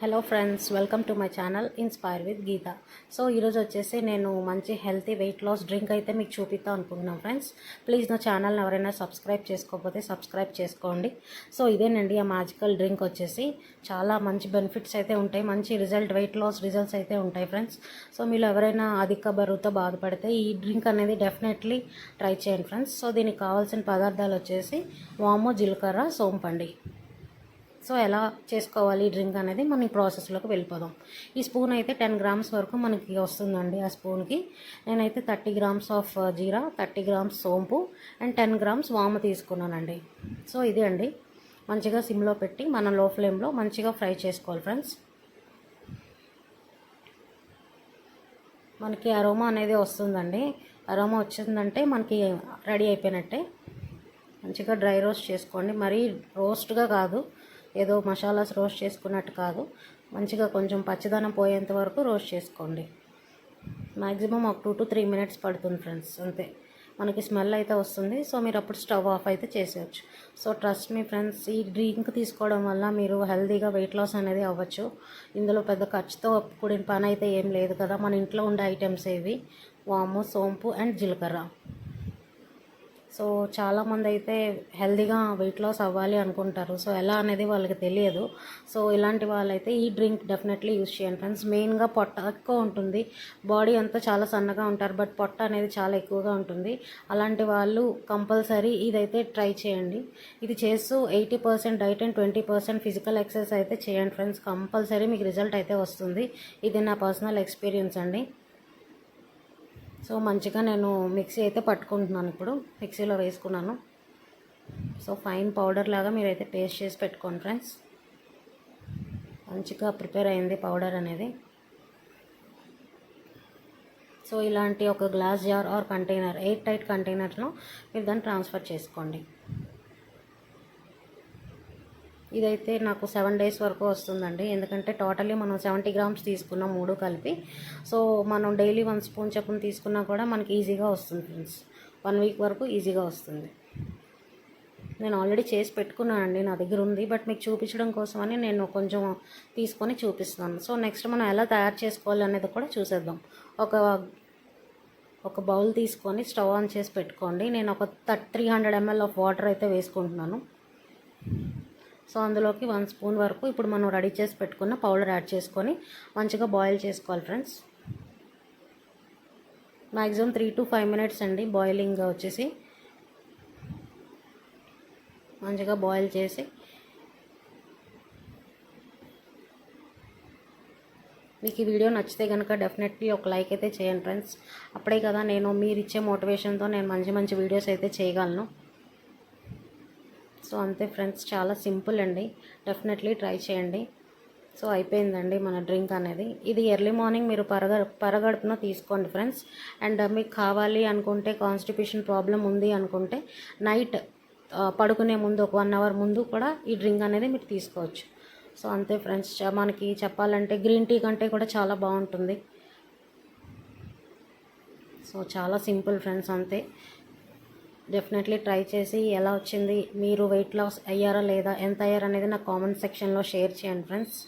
Hello friends welcome to my channel inspire with Geetha so ఈరోజు వచ్చేసి నేను మంచి హెల్తీ వెయిట్ లాస్ డ్రింక్ అయితే మీకు చూపిద్దాం అనుకుంటున్నాను ఫ్రెండ్స్ ప్లీజ్ నా ఛానల్ని ఎవరైనా సబ్స్క్రైబ్ చేసుకోకపోతే సబ్స్క్రైబ్ చేసుకోండి. సో ఇదేనండి ఆ మ్యాజికల్ డ్రింక్ వచ్చేసి. చాలా మంచి బెనిఫిట్స్ అయితే ఉంటాయి. మంచి రిజల్ట్ వెయిట్ లాస్ రిజల్ట్స్ అయితే ఉంటాయి ఫ్రెండ్స్ సో మీరు ఎవరైనా అధిక బరువుతో బాధపడితే ఈ డ్రింక్ అనేది డెఫినెట్లీ ట్రై చేయండి ఫ్రెండ్స్ సో దీనికి కావాల్సిన పదార్థాలు వచ్చేసి వాము జీలకర్ర సోంపండి సో ఎలా చేసుకోవాలి డ్రింక్ అనేది మనం ఈ ప్రాసెస్లోకి వెళ్ళిపోదాం. ఈ స్పూన్ అయితే టెన్ గ్రామ్స్ వరకు మనకి వస్తుందండి ఆ స్పూన్కి. నేనైతే thirty grams of jeera thirty grams సోంపు అండ్ టెన్ గ్రామ్స్ వాము తీసుకున్నానండి. సో ఇది అండి. మంచిగా సిమ్లో పెట్టి మనం లో ఫ్లేమ్లో మంచిగా ఫ్రై చేసుకోవాలి ఫ్రెండ్స్. మనకి అరోమా అనేది వస్తుందండి. అరోమా వచ్చిందంటే మనకి రెడీ అయిపోయినట్టే. మంచిగా డ్రై రోస్ట్ చేసుకోండి. మరీ రోస్ట్గా కాదు. ఏదో మసాలాస్ రోస్ట్ చేసుకున్నట్టు కాదు. మంచిగా కొంచెం పచ్చదనం పోయేంత వరకు రోస్ట్ చేసుకోండి. మ్యాక్సిమం ఒక టూ టు త్రీ మినిట్స్ పడుతుంది ఫ్రెండ్స్ అంతే. మనకి స్మెల్ అయితే వస్తుంది సో మీరు అప్పుడు స్టవ్ ఆఫ్ అయితే చేసేయచ్చు. సో ట్రస్ట్ మీ ఫ్రెండ్స్ ఈ డ్రింక్ తీసుకోవడం వల్ల మీరు హెల్తీగా వెయిట్ లాస్ అనేది అవ్వచ్చు. ఇందులో పెద్ద ఖర్చుతో కూడిన పని అయితే ఏం లేదు కదా. మన ఇంట్లో ఉండే ఐటమ్స్ ఏవి? వాము సోంపు అండ్ జీలకర్ర. సో చాలామంది అయితే హెల్తీగా వెయిట్ లాస్ అవ్వాలి అనుకుంటారు. సో ఎలా అనేది వాళ్ళకి తెలియదు. సో ఇలాంటి వాళ్ళైతే ఈ డ్రింక్ డెఫినెట్లీ యూస్ చేయండి ఫ్రెండ్స్. మెయిన్గా పొట్ట ఎక్కువ ఉంటుంది. బాడీ అంతా చాలా సన్నగా ఉంటారు. బట్ పొట్ట అనేది చాలా ఎక్కువగా ఉంటుంది. అలాంటి వాళ్ళు కంపల్సరీ ఇదైతే ట్రై చేయండి. ఇది చేస్తూ eighty percent diet and twenty percent physical exercise అయితే చేయండి ఫ్రెండ్స్. కంపల్సరీ మీకు రిజల్ట్ అయితే వస్తుంది. ఇది నా పర్సనల్ ఎక్స్పీరియన్స్ అండి. సో మంచిగా నేను మిక్సీ అయితే పట్టుకుంటున్నాను ఇప్పుడు. మిక్సీలో వేసుకున్నాను. సో ఫైన్ పౌడర్ లాగా మీరైతే పేస్ట్ చేసి పెట్టుకోండి ఫ్రెండ్స్. మంచిగా ప్రిపేర్ అయింది పౌడర్ అనేది. సో ఇలాంటి ఒక glass jar or container air tight కంటైనర్లో మీరు దాన్ని ట్రాన్స్ఫర్ చేసుకోండి. ఇదైతే నాకు సెవెన్ డేస్ వరకు వస్తుందండి. ఎందుకంటే టోటలీ మనం సెవెంటీ గ్రామ్స్ తీసుకున్నాం మూడు కలిపి. సో మనం డైలీ వన్ స్పూన్ చొప్పున తీసుకున్నా కూడా మనకి ఈజీగా వస్తుంది ఫ్రెండ్స్. వన్ వీక్ వరకు ఈజీగా వస్తుంది. నేను ఆల్రెడీ చేసి పెట్టుకున్నానండి నా దగ్గర ఉంది. బట్ మీకు చూపించడం కోసమని నేను కొంచెం తీసుకొని చూపిస్తున్నాను. సో నెక్స్ట్ మనం ఎలా తయారు చేసుకోవాలి అనేది కూడా చూసేద్దాం. ఒక ఒక బౌల్ తీసుకొని స్టవ్ ఆన్ చేసి పెట్టుకోండి. నేను ఒక three hundred ML of water అయితే వేసుకుంటున్నాను. సో అందులోకి వన్ స్పూన్ వరకు ఇప్పుడు మనం రెడీ చేసి పెట్టుకున్న పౌడర్ యాడ్ చేసుకొని మంచిగా బాయిల్ చేసుకోవాలి friends. Maximum three to five minutes అండి బాయిలింగ్ వచ్చేసి. మంచిగా బాయిల్ చేసి. మీకు ఈ వీడియో నచ్చితే కనుక డెఫినెట్లీ ఒక లైక్ అయితే చేయండి ఫ్రెండ్స్. అప్పుడే కదా నేను మీరు ఇచ్చే మోటివేషన్తో నేను మంచి మంచి వీడియోస్ అయితే చేయగలను. సో అంతే ఫ్రెండ్స్ చాలా సింపుల్ అండి. డెఫినెట్లీ ట్రై చేయండి. సో అయిపోయిందండి మన డ్రింక్ అనేది. ఇది ఎర్లీ మార్నింగ్ మీరు పరగ పరగడుపున తీసుకోండి ఫ్రెండ్స్. అండ్ మీకు కావాలి అనుకుంటే కాన్స్టిపేషన్ ప్రాబ్లం ఉంది అనుకుంటే నైట్ పడుకునే ముందు ఒక వన్ అవర్ ముందు కూడా ఈ డ్రింక్ అనేది మీరు తీసుకోవచ్చు. సో అంతే ఫ్రెండ్స్ మనకి చెప్పాలంటే గ్రీన్ టీ కంటే కూడా చాలా బాగుంటుంది. సో చాలా సింపుల్ ఫ్రెండ్స్ అంతే. డెఫినెట్లీ ట్రై చేసి ఎలా వచ్చింది మీరు వెయిట్ లాస్ అయ్యారా లేదా ఎంత అయ్యారా అనేది నా కామెంట్ సెక్షన్లో షేర్ చేయండి friends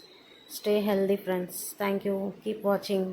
stay healthy friends thank you keep watching